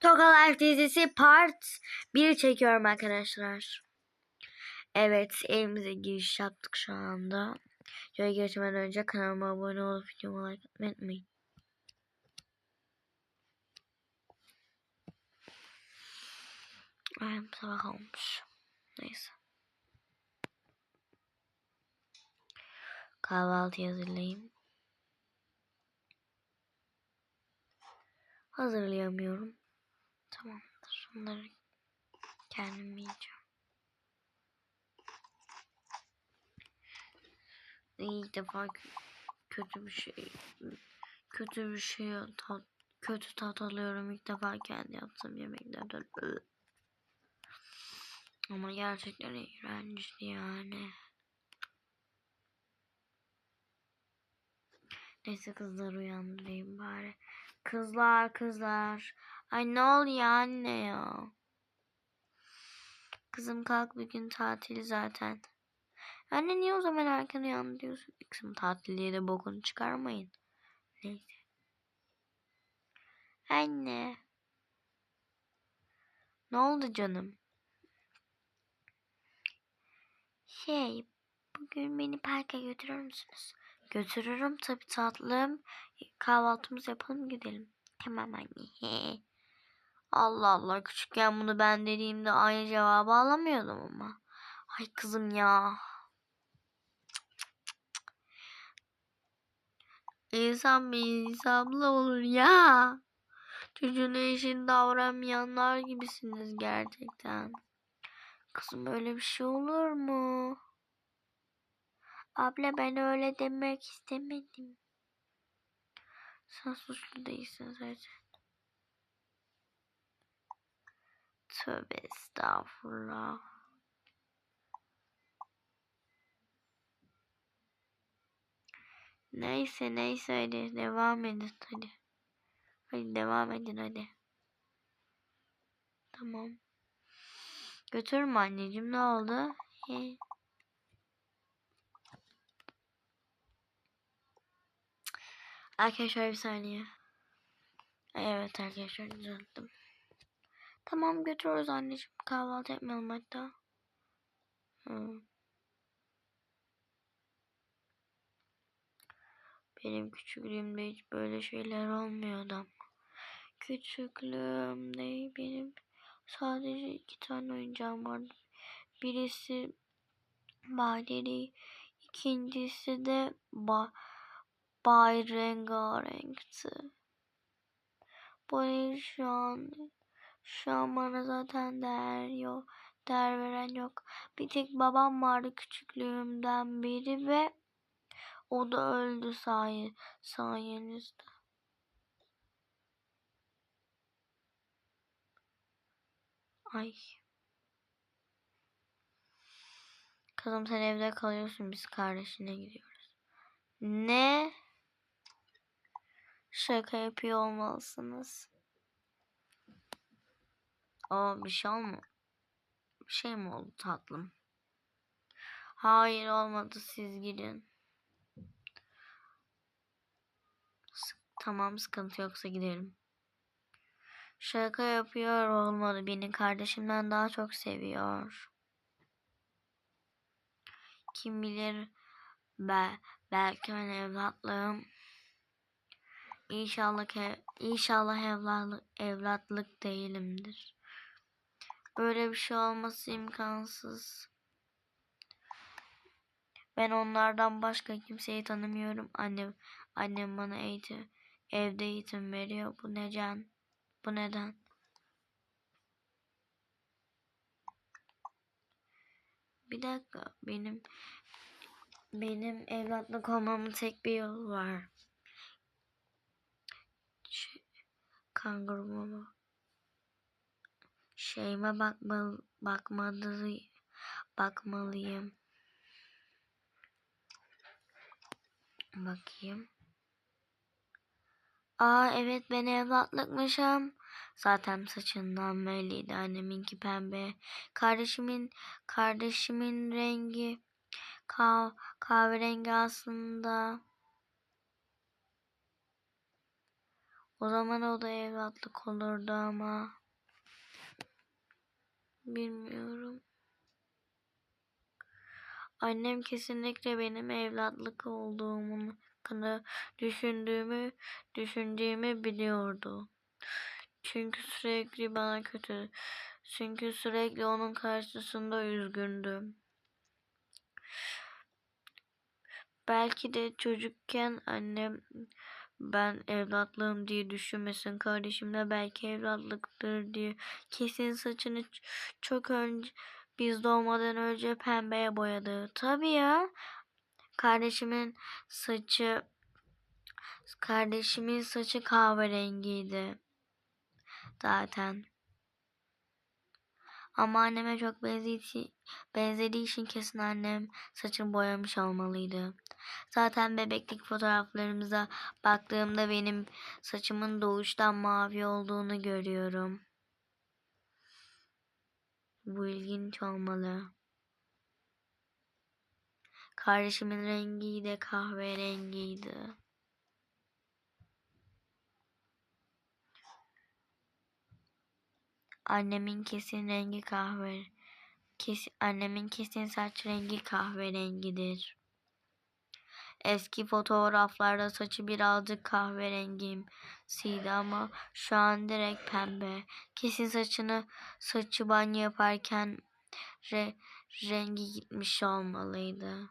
Toka Life dizisi part 1 çekiyorum arkadaşlar. Evet evimize giriş yaptık şu anda. Şöyle geçmeden önce kanalıma abone olup videomu like etmeyi unutmayın. Ay sabah olmuş. Neyse. Kahvaltı hazırlayayım. Hazırlayamıyorum. Tamamdır. Bunları kendim yiyeceğim. İlk defa kö- kötü bir şey kötü bir şey tat, kötü tat alıyorum ilk defa kendi yaptığım yemeklerden. Ama gerçekten iğrençti yani. Neyse kızları uyandırayım bari. Kızlar kızlar. Ay ne oluyor anne ya. Kızım kalk bir gün tatil zaten. Anne niye o zaman erken uyandırıyorsun? Kızım tatil diye de bokunu çıkarmayın. Neyse. Anne. Ne oldu canım? Şey, bugün beni parka götürür müsünüz? Götürürüm tabii tatlım. Kahvaltımızı yapalım gidelim. Tamam anne. Allah Allah küçükken bunu ben dediğimde aynı cevabı alamıyordum ama. Ay kızım ya. İnsan bir insanla olur ya. Çocuğun eşin davranmayanlar gibisiniz gerçekten. Kızım öyle bir şey olur mu? Abla ben öyle demek istemedim. Sen suçlu değilsin zaten. Tövbe estağfurullah. Neyse neyse hadi devam edin hadi. Hadi devam edin hadi. Tamam. Götürme anneciğim ne oldu? He. Arkadaşlar bir saniye. Evet arkadaşlar düzelttim. Tamam götürüyoruz anneciğim. Kahvaltı yapmayalım hatta. Hı. Benim küçüklüğümde hiç böyle şeyler olmuyordu ama. Küçüklüğümde benim sadece iki tane oyuncağım vardı. Birisi Badeli, ikincisi de ba Bay Rengarenk'ti. Bu şu an şu an bana zaten değer yok. Değer veren yok. Bir tek babam vardı küçüklüğümden beri ve o da öldü saye, sayenizde. Ay. Kızım sen evde kalıyorsun biz kardeşine gidiyoruz. Ne? Şaka yapıyor olmalısınız. Aa bir şey olmu? Bir şey mi oldu tatlım? Hayır olmadı siz gidin. S- Tamam sıkıntı yoksa gidelim. Şaka yapıyor olmadı. Beni kardeşimden daha çok seviyor. Kim bilir be, belki ben evlatlığım. İnşallah ke, inşallah evlatlık, evlatlık değilimdir. Böyle bir şey olması imkansız. Ben onlardan başka kimseyi tanımıyorum. Annem annem bana eğitim evde eğitim veriyor. Bu neden? Bu neden? Bir dakika benim benim evlatlık olmamın tek bir yolu var. Şey, kanguruma şeyime bakmalı, bakmalı, bakmalıyım. Bakayım. Aa evet ben evlatlıkmışım. Zaten saçından belliydi anneminki pembe. Kardeşimin kardeşimin rengi kav, kahverengi aslında. O zaman o da evlatlık olurdu ama. Bilmiyorum. Annem kesinlikle benim evlatlık olduğumu hakkında düşündüğümü düşündüğümü biliyordu. Çünkü sürekli bana kötü. Çünkü sürekli onun karşısında üzgündüm. Belki de çocukken annem ben evlatlığım diye düşünmesin. Kardeşim de belki evlatlıktır diye. Kesin saçını çok önce biz doğmadan önce pembeye boyadı. Tabii ya. Kardeşimin saçı kardeşimin saçı kahverengiydi. Zaten. Ama anneme çok benzediği, benzediği için kesin annem saçını boyamış olmalıydı. Zaten bebeklik fotoğraflarımıza baktığımda benim saçımın doğuştan mavi olduğunu görüyorum. Bu ilginç olmalı. Kardeşimin rengi de kahverengiydi. Annemin kesin rengi kahve. Kesin, annemin kesin saç rengi kahverengidir. Eski fotoğraflarda saçı birazcık kahverengimsiydi ama şu an direkt pembe. Kesin saçını saçı banyo yaparken re, rengi gitmiş olmalıydı.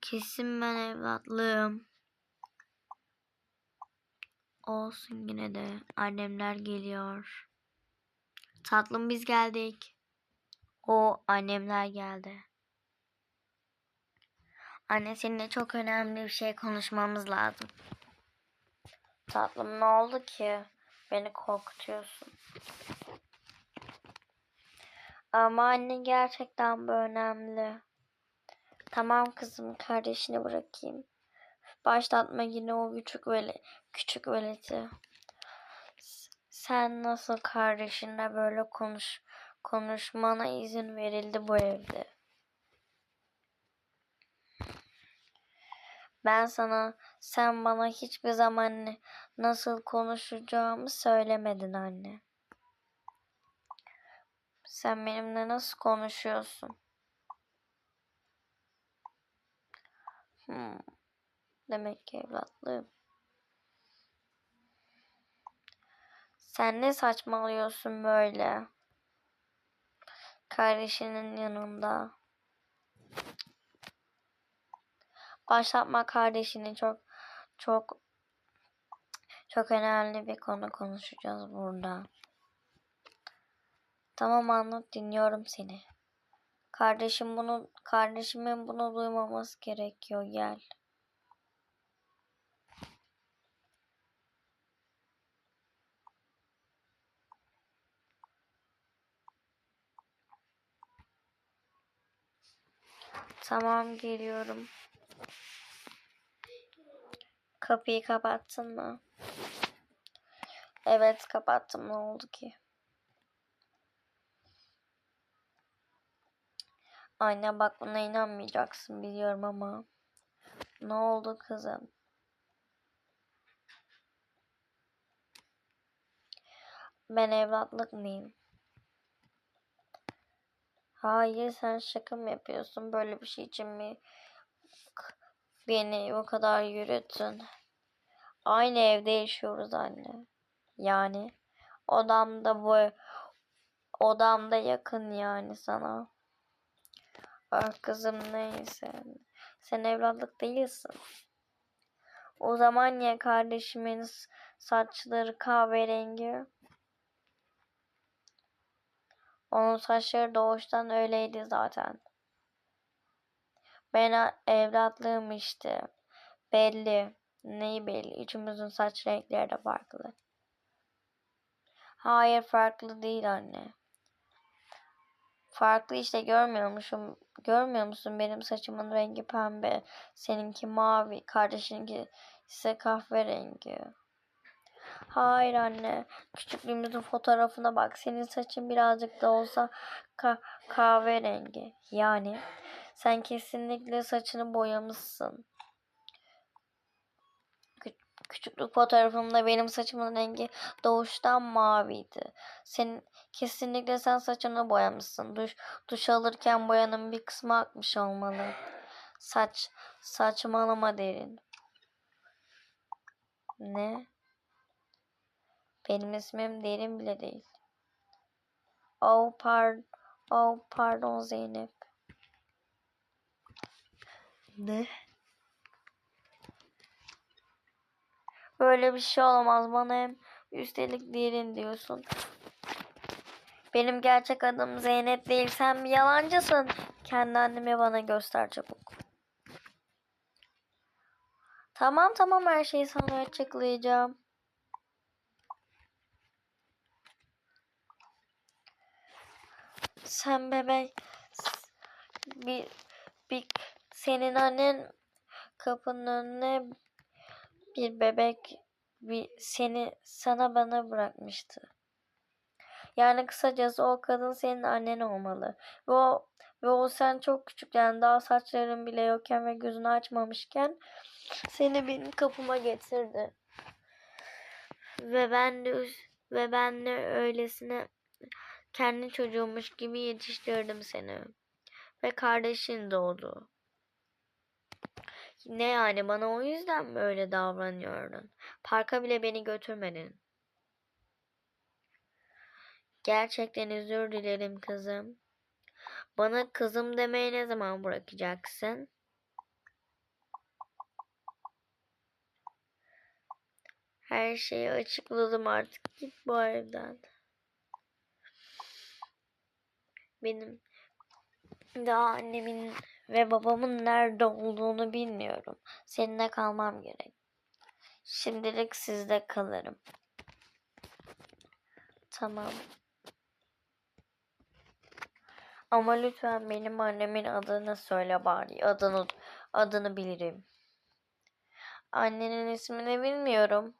Kesin ben evlatlığım. Olsun yine de annemler geliyor. Tatlım biz geldik. O annemler geldi. Anne seninle çok önemli bir şey konuşmamız lazım. Tatlım ne oldu ki? Beni korkutuyorsun. Ama anne gerçekten bu önemli. Tamam kızım kardeşini bırakayım. Başlatma yine o küçük veli, küçük veleti. Sen nasıl kardeşinle böyle konuş konuşmana izin verildi bu evde? Ben sana sen bana hiçbir zaman nasıl konuşacağımı söylemedin anne. Sen benimle nasıl konuşuyorsun? Hmm. Demek ki evlatlığım. Sen ne saçmalıyorsun böyle? Kardeşinin yanında. Başlatma kardeşini çok çok çok önemli bir konu konuşacağız burada. Tamam anlat dinliyorum seni. Kardeşim bunu kardeşimin bunu duymaması gerekiyor gel. Tamam geliyorum. Kapıyı kapattın mı? Evet kapattım. Ne oldu ki? Anne bak buna inanmayacaksın biliyorum ama. Ne oldu kızım? Ben evlatlık mıyım? Hayır sen şaka mı yapıyorsun? Böyle bir şey için mi beni o kadar yürüttün? Aynı evde yaşıyoruz anne. Yani odamda bu odamda yakın yani sana. Ah kızım neyse. Sen evlatlık değilsin. O zaman ya kardeşimin saçları kahverengi? Onun saçları doğuştan öyleydi zaten. Ben evlatlığım işte. Belli. Neyi belli? Üçümüzün saç renkleri de farklı. Hayır farklı değil anne. Farklı işte görmüyormuşum. Görmüyor musun benim saçımın rengi pembe. Seninki mavi. Kardeşinki ise kahverengi. Hayır anne. Küçüklüğümüzün fotoğrafına bak. Senin saçın birazcık da olsa ka- kahverengi. Yani sen kesinlikle saçını boyamışsın. Kü- küçüklük fotoğrafımda benim saçımın rengi doğuştan maviydi. Sen kesinlikle sen saçını boyamışsın. Duş, duş alırken boyanın bir kısmı akmış olmalı. Saç saçmalama derin. Ne? Benim ismim derin bile değil. Oh pardon, oh pardon Zeynep. Ne? Böyle bir şey olamaz bana hem üstelik derin diyorsun. Benim gerçek adım Zeynep değil sen bir yalancısın. Kendi annemi bana göster çabuk. Tamam tamam her şeyi sana açıklayacağım. Sen bebek bir, bir senin annen kapının önüne bir bebek bir seni sana bana bırakmıştı. Yani kısacası o kadın senin annen olmalı. Ve o, ve o sen çok küçükken daha saçların bile yokken ve gözünü açmamışken seni benim kapıma getirdi. Ve ben de ve ben de öylesine kendi çocuğummuş gibi yetiştirdim seni. Ve kardeşin doğdu. Ne yani bana o yüzden mi öyle davranıyordun? Parka bile beni götürmedin. Gerçekten özür dilerim kızım. Bana kızım demeyi ne zaman bırakacaksın? Her şeyi açıkladım artık. Git bu evden. Benim daha annemin ve babamın nerede olduğunu bilmiyorum. Seninle kalmam gerek. Şimdilik sizde kalırım. Tamam. Ama lütfen benim annemin adını söyle bari. Adını adını bilirim. Annenin ismini bilmiyorum.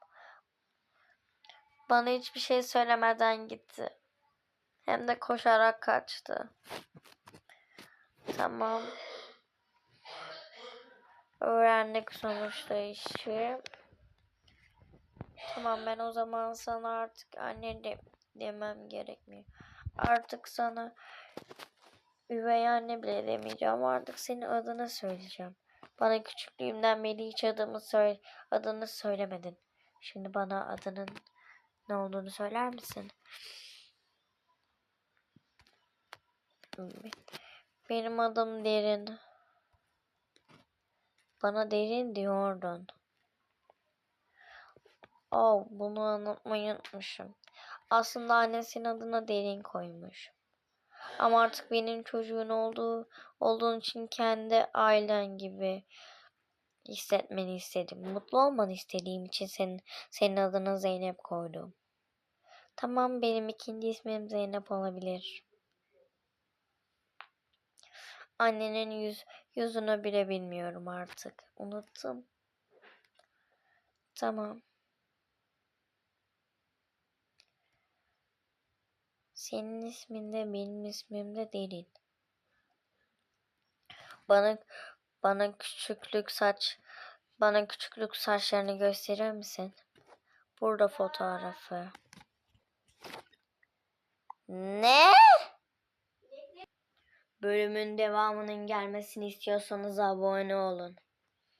Bana hiçbir şey söylemeden gitti. Hem de koşarak kaçtı. Tamam. Öğrendik sonuçta işi. Tamam ben o zaman sana artık anne de, demem gerekmiyor. Artık sana üvey anne bile demeyeceğim. Artık senin adını söyleyeceğim. Bana küçüklüğümden beri hiç adımı söyle, adını söylemedin. Şimdi bana adının ne olduğunu söyler misin? Benim adım Derin. Bana Derin diyordun. Oh, bunu anlatmayı unutmuşum. Aslında annesinin adına Derin koymuş. Ama artık benim çocuğun olduğu olduğun için kendi ailen gibi hissetmeni istedim. Mutlu olmanı istediğim için senin senin adına Zeynep koydum. Tamam benim ikinci ismim Zeynep olabilir. Annenin yüz, yüzünü bile bilmiyorum artık. Unuttum. Tamam. Senin ismin de benim ismim de Derin. Bana bana küçüklük saç bana küçüklük saçlarını gösterir misin? Burada fotoğrafı. Ne? Bölümün devamının gelmesini istiyorsanız abone olun.